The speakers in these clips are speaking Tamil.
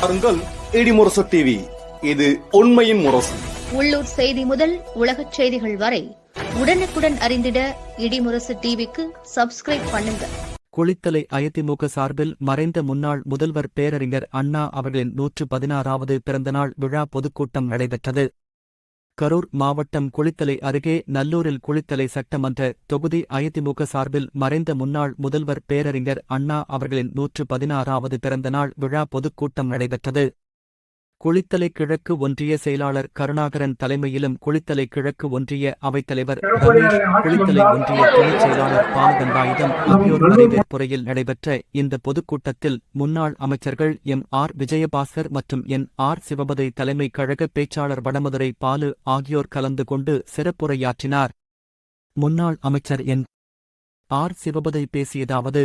பாருங்கள் இடிமுரசு டிவி இது உண்மையின் முரசு. உள்ளூர் செய்தி முதல் உலகச் செய்திகள் வரை உடனுக்குடன் அறிந்திட இடிமுரசு டிவிக்கு சப்ஸ்கிரைப் பண்ணுங்க. குளித்தலை அதிமுக சார்பில் மறைந்த முன்னாள் முதல்வர் பேரறிஞர் அண்ணா அவர்களின் நூற்று பதினாறாவது பிறந்தநாள் விழா பொதுக்கூட்டம் நடைபெற்றது. கரூர் மாவட்டம் குளித்தலை அருகே நல்லூரில் குளித்தலை சட்டமன்ற தொகுதி அதிமுக சார்பில் மறைந்த முன்னாள் முதல்வர் பேரறிஞர் அண்ணா அவர்களின் நூற்று பதினாறாவது பிறந்தநாள் விழா பொதுக்கூட்டம் நடைபெற்றது. குளித்தலை கிழக்கு ஒன்றிய செயலாளர் கருணாகரன் தலைமையிலும் குளித்தலை கிழக்கு ஒன்றிய அவைத்தலைவர் ரமேஷ் குளித்தலை ஒன்றிய துணைச் செயலாளர் பாலகண்டாயுதம் ஆகியோர் வரவேற்புரையில் நடைபெற்ற இந்த பொதுக்கூட்டத்தில் முன்னாள் அமைச்சர்கள் எம். ஆர். விஜயபாஸ்கர் மற்றும் என். ஆர். சிவபதை தலைமை கழக பேச்சாளர் வடமதுரை பாலு ஆகியோர் கலந்து கொண்டு சிறப்புரையாற்றினார். முன்னாள் அமைச்சர் என். ஆர். சிவபதை பேசியதாவது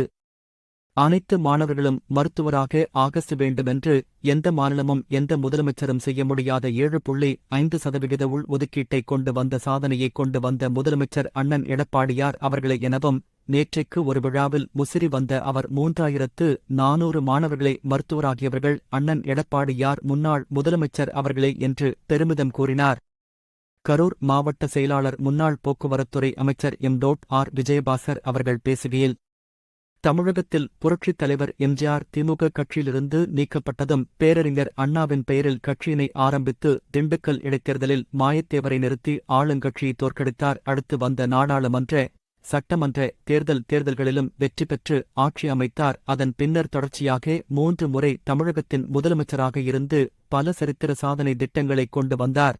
அனைத்து மாணவர்களும் மருத்துவராக ஆகஸ்ட் வேண்டுமென்று எந்த மாநிலமும் எந்த முதலமைச்சரும் செய்ய முடியாத ஏழு புள்ளி ஐந்து சதவிகித உள் ஒதுக்கீட்டை கொண்டு வந்த சாதனையை கொண்டு வந்த முதலமைச்சர் அண்ணன் எடப்பாடியார் அவர்களை எனவும் நேற்றைக்கு ஒரு விழாவில் முசிறி வந்த அவர் மூன்றாயிரத்து நானூறு மாணவர்களை மருத்துவராகியவர்கள் அண்ணன் எடப்பாடியார் முன்னாள் முதலமைச்சர் அவர்களே என்று பெருமிதம் கூறினார். கரூர் மாவட்ட செயலாளர் முன்னாள் போக்குவரத்துறை அமைச்சர் எம் டோட் ஆர் விஜயபாசர் அவர்கள் பேசுகையில் தமிழகத்தில் புரட்சித் தலைவர் எம்ஜிஆர் திமுக கட்சியிலிருந்து நீக்கப்பட்டதும் பேரறிஞர் அண்ணாவின் பெயரில் கட்சியினை ஆரம்பித்து திண்டுக்கல் இடைத்தேர்தலில் மாயத்தேவரை நிறுத்தி ஆளுங்கட்சியை தோற்கடித்தார். அடுத்து வந்த நாடாளுமன்ற சட்டமன்ற தேர்தல் தேர்தல்களிலும் வெற்றி பெற்று ஆட்சி அமைத்தார். அதன் பின்னர் தொடர்ச்சியாக மூன்று முறை தமிழகத்தின் முதலமைச்சராக இருந்து பல சரித்திர சாதனை திட்டங்களை கொண்டு வந்தார்.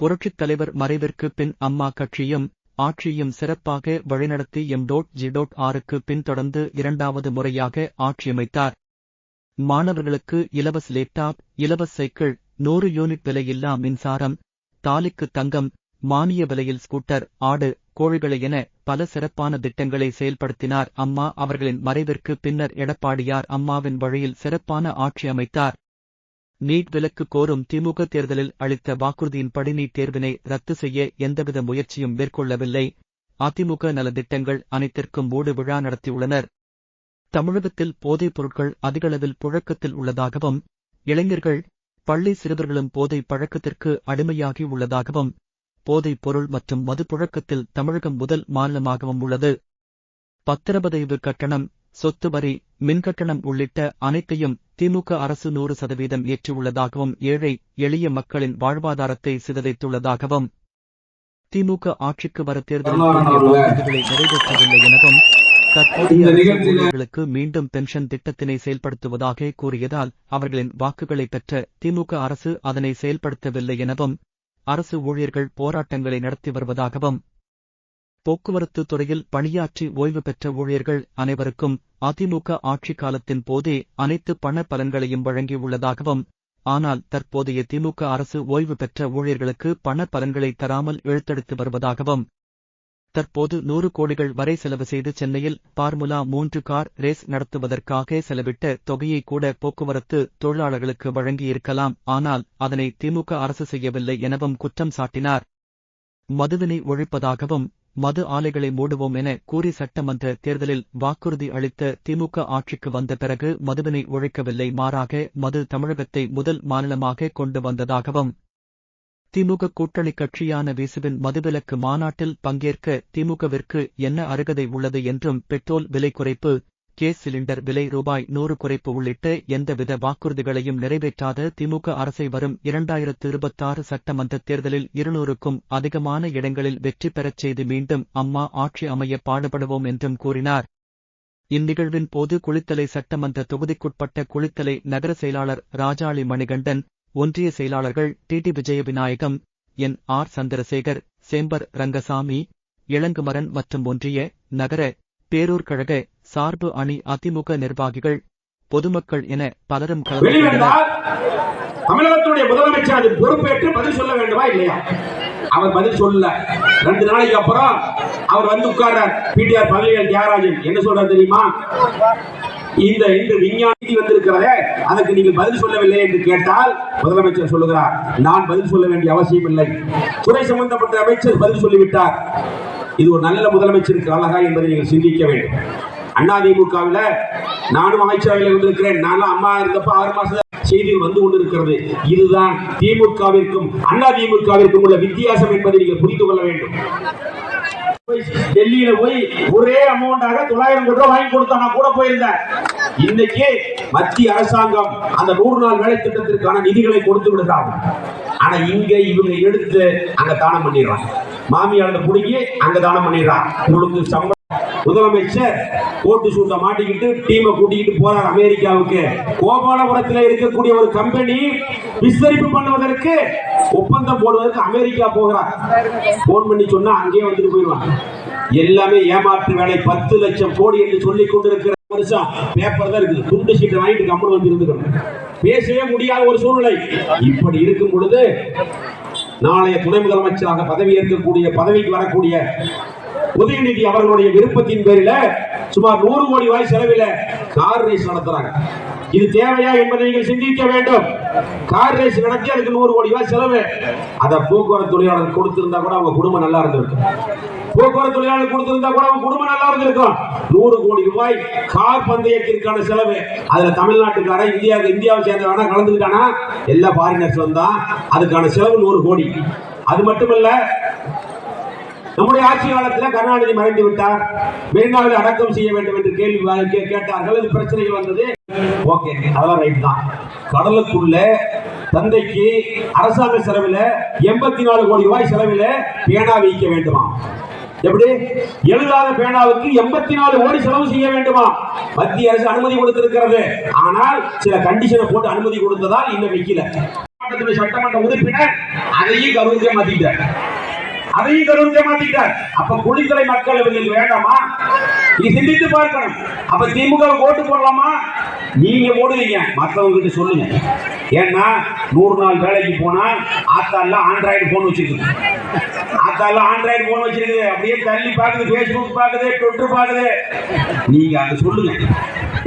புரட்சித் தலைவர் மறைவிற்கு பின் அம்மா கட்சியும் ஆட்சியும் சிறப்பாக வழிநடத்தி எம் டோட் ஜி டோட் ஆருக்கு பின்தொடர்ந்து இரண்டாவது முறையாக ஆட்சியமைத்தார். மாணவர்களுக்கு இலவச லேப்டாப் இலவச சைக்கிள் நூறு யூனிட் விலையில்லா மின்சாரம் தாலிக்கு தங்கம் மானிய விலையில் ஸ்கூட்டர் ஆடு கோழிகளை என பல சிறப்பான திட்டங்களை செயல்படுத்தினார் அம்மா அவர்களின் மறைவிற்கு பின்னர் எடப்பாடியார் அம்மாவின் வழியில் சிறப்பான ஆட்சி அமைத்தார் நீட் விலக்கு கோரும் திமுக தேர்தலில் அளித்த வாக்குறுதியின்படி நீட் தேர்வினை ரத்து செய்ய எந்தவித முயற்சியும் மேற்கொள்ளவில்லை. அதிமுக நலத்திட்டங்கள் அனைத்திற்கும் மூடு விழா நடத்தியுள்ளனர். தமிழகத்தில் போதைப் பொருட்கள் அதிகளவில் புழக்கத்தில் உள்ளதாகவும் இளைஞர்கள் பள்ளி சிறுவர்களும் போதை பழக்கத்திற்கு அடிமையாகி உள்ளதாகவும் போதைப் பொருள் மற்றும் மது புழக்கத்தில் தமிழகம் முதல் மாநிலமாகவும் உள்ளது. பத்திரப்பதிவு கட்டணம் சொத்து வரி மின்கட்டணம் உள்ளிட்ட அனைத்தையும் திமுக அரசு நூறு சதவீதம் ஏற்றியுள்ளதாகவும் ஏழை எளிய மக்களின் வாழ்வாதாரத்தை சிதறைத்துள்ளதாகவும் திமுக ஆட்சிக்கு வர தேர்தலில் வாக்குறுதிகளை நிறைவேற்றவில்லை எனவும் தற்போதைய மீண்டும் பென்ஷன் திட்டத்தினை செயல்படுத்துவதாக கூறியதால் அவர்களின் வாக்குகளை பெற்ற திமுக அரசு அதனை செயல்படுத்தவில்லை எனவும் அரசு ஊழியர்கள் போராட்டங்களை நடத்தி வருவதாகவும் போக்குவரத்து துறையில் பணியாற்றி ஓய்வு பெற்ற ஊழியர்கள் அனைவருக்கும் அதிமுக ஆட்சி காலத்தின் போதே அனைத்து பண பலன்களையும் வழங்கியுள்ளதாகவும் ஆனால் தற்போதைய திமுக அரசு ஓய்வு பெற்ற ஊழியர்களுக்கு பண பலன்களை தராமல் இழுத்தெடுத்து வருவதாகவும் தற்போது நூறு கோடிகள் வரை செலவு செய்து சென்னையில் பார்முலா மூன்று கார் ரேஸ் நடத்துவதற்காக செலவிட்ட தொகையை கூட போக்குவரத்து தொழிலாளர்களுக்கு வழங்கியிருக்கலாம். ஆனால் அதனை திமுக அரசு செய்யவில்லை எனவும் குற்றம் சாட்டினார். மதுவினை ஒழிப்பதாகவும் மது ஆலைகளை மூடுவோம் என கூறி சட்டமன்ற தேர்தலில் வாக்குறுதி அளித்த திமுக ஆட்சிக்கு வந்த பிறகு மதுவினை ஒழிக்கவில்லை மாறாக மது தமிழகத்தை முதல் மாநிலமாக கொண்டு வந்ததாகவும் திமுக கூட்டணி கட்சியான விசுவின் மதுவிலக்கு மாநாட்டில் பங்கேற்க திமுகவிற்கு என்ன அருகதை உள்ளது என்றும் பெட்ரோல் விலை குறைப்பு கேஸ் சிலிண்டர் விலை ரூபாய் நூறு குறைப்பு உள்ளிட்ட எந்தவித வாக்குறுதிகளையும் நிறைவேற்றாத திமுக அரசை வரும் இரண்டாயிரத்து இருபத்தாறு சட்டமன்ற தேர்தலில் இருநூறுக்கும் அதிகமான இடங்களில் வெற்றி பெறச் செய்து மீண்டும் அம்மா ஆட்சி அமைய பாடுபடுவோம் என்றும் கூறினார். இந்நிகழ்வின் போது குளித்தலை சட்டமன்ற தொகுதிக்குட்பட்ட குளித்தலை நகர செயலாளர் ராஜாளி மணிகண்டன் ஒன்றிய செயலாளர்கள் TT Vijayavinayagam N R Chandrasekar chamber Rangasamy Ilangumaran மற்றும் ஒன்றிய நகர பேரூர் கழக சார்பு அணி அதிமுக நிர்வாகிகள் பொதுமக்கள் என பலரும் கலந்து தமிழகத்துடைய முதலமைச்சர் அது பொறுப்பேற்று பதில் சொல்ல வேண்டுமா இல்லையா? அவர் பதில் சொல்லல ரெண்டு நாளைக்கு அப்புறம் அவர் வந்து உட்கார்றார். பிடிஆர் பழனிவேல் தியாகராஜன். என்ன சொல்றாரு தெரியுமா? இந்த இன்று விஞ்ஞானி வந்திருக்கிறதே அதற்கு நீங்கள் பதில் சொல்லவில்லை என்று கேட்டால் முதலமைச்சர் சொல்லுகிறார். நான் பதில் சொல்ல வேண்டிய அவசியம் இல்லை. துறை சம்பந்தப்பட்ட அமைச்சர் பதில் சொல்லிவிட்டார். இது ஒரு நல்ல முதலமைச்சருக்கு அழகா என்பதை நீங்கள் சிந்திக்க வேண்டும். அண்ணா திமுகவில் நானும் அமைச்சரவையில் இருந்திருக்கிறேன். நானும் அம்மா இருந்தப்ப ஆறு மாசம் செய்திகள் வந்து கொண்டிருக்கிறது. இதுதான் திமுகவிற்கும் அண்ணா திமுகவிற்கும் உள்ள வித்தியாசம் என்பதை நீங்கள் புரிந்து கொள்ள வேண்டும். டெல்லியில போய் ஒரே அமௌண்டாக தொள்ளாயிரம் கோடி ரூபாய் வாங்கி கொடுத்தா நான் கூட போயிருந்தேன். இன்னைக்கு மத்திய அரசாங்கம் அந்த நூறு நாள் வேலை திட்டத்திற்கான நிதிகளை கொடுத்து விடுறாங்க ஆனா இங்க இவங்க எடுத்து அங்க தானம் பண்ணிடுறாங்க. மாமியார் புடுங்கி அங்க தானம் பண்ணிடுறான் உங்களுக்கு சம்பளம் முதலமைச்சர் கோட்டு சூட்டை மாட்டிக்கிட்டு டீமை கூட்டிக்கிட்டு போறார் அமெரிக்காவுக்கு. கோபாலபுரத்தில் இருக்கக்கூடிய ஒரு கம்பெனி விஸ்தரிப்பு பண்ணுவதற்கு ஒப்பந்தம் போடுவதற்கு அமெரிக்கா போகிறார். போன் பண்ணி சொன்னா அங்கேயே வந்துட்டு போயிடுவாங்க. எல்லாமே ஏமாற்று வேலை பத்து லட்சம் கோடி என்று சொல்லிக் கொண்டிருக்கிற வருஷம் பேப்பர் தான் இருக்குது. துண்டு சீட்டை வாங்கிட்டு கம்பெனி வந்து இருந்துக்கணும். பேசவே முடியாத ஒரு சூழ்நிலை. இப்படி இருக்கும் பொழுது நாளைய துணை முதலமைச்சராக பதவி ஏற்கக்கூடிய பதவிக்கு வரக்கூடிய உதயநிதி அவர்களுடைய விருப்பத்தின் பேரில சுமார் நூறு கோடி ரூபாய் செலவில கார் ரேஸ் நடத்துறாங்க. இது தேவையா என்பதை நீங்கள் சிந்திக்க வேண்டும். கார் ரேஸ் நடத்தி அதுக்கு நூறு கோடி ரூபாய் செலவு. அதை போக்குவரத்து தொழிலாளர் கொடுத்திருந்தா கூட அவங்க குடும்பம் நல்லா இருந்திருக்கும். போக்குவரத்து தொழிலாளர் கொடுத்திருந்தா கூட அவங்க குடும்பம் நல்லா இருந்திருக்கும். நூறு கோடி ரூபாய் கார் பந்தயத்திற்கான செலவு. அதுல தமிழ்நாட்டுக்கார இந்தியா இந்தியாவை சேர்ந்த வேணா கலந்துக்கிட்டானா? எல்லா ஃபாரினர்ஸ் வந்தா அதுக்கான செலவு நூறு கோடி. அது மட்டுமல்ல நம்முடைய ஆட்சி காலத்தில் கருணாநிதி மறைந்து விட்டார். மெரினாவில் அடக்கம் செய்ய வேண்டும் என்று கேள்வி கேட்டார்கள். அது பிரச்சனைகள் வந்தது. ஓகே அதெல்லாம் ரைட் தான். கடலுக்குள்ள தந்தைக்கு அரசாங்க செலவில் எண்பத்தி நாலு கோடி ரூபாய் செலவில் பேனா வைக்க வேண்டுமா? எப்படி? எழுதாத பேனாவுக்கு எண்பத்தி நாலு கோடி செலவு செய்ய வேண்டுமா? மத்திய அரசு அனுமதி கொடுத்திருக்கிறது. ஆனால் சில கண்டிஷனை போட்டு அனுமதி கொடுத்ததால் இன்னும் வைக்கல. சட்டமன்ற உறுப்பினர் அதையும் கருவிக்க மாத்திட்டார் அதையும் கருவிக்க மாட்டேங்கிறார் அப்ப குளித்தலை மக்கள் இவங்களுக்கு வேண்டாமா? நீ சிந்தித்து பார்க்கணும். அப்ப திமுக ஓட்டு போடலாமா? நீங்க போடுவீங்க மத்தவங்க கிட்ட சொல்லுங்க. ஏன்னா நூறு நாள் வேலைக்கு போனா ஆத்தால ஆண்ட்ராய்டு போன் வச்சிருக்கு ஆத்தால ஆண்ட்ராய்டு போன் வச்சிருக்கு அப்படியே தள்ளி பாக்குது பேஸ்புக் பாக்குது ட்விட்டர் பாக்குது நீங்க அதை சொல்லுங்க.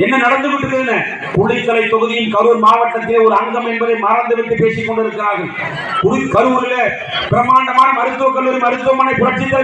என்ன நடந்து கொண்டிருக்குதுன்னு குளித்தலை தொகுதியின் கரூர் மாவட்டத்திலே ஒரு அங்கம் என்பதை மறந்துவிட்டு பேசிக் கொண்டிருக்கிறார்கள். கரூரில் பிரம்மாண்டமான மருத்துவக் கல்லூரி மருத்துவமனை புரட்சித்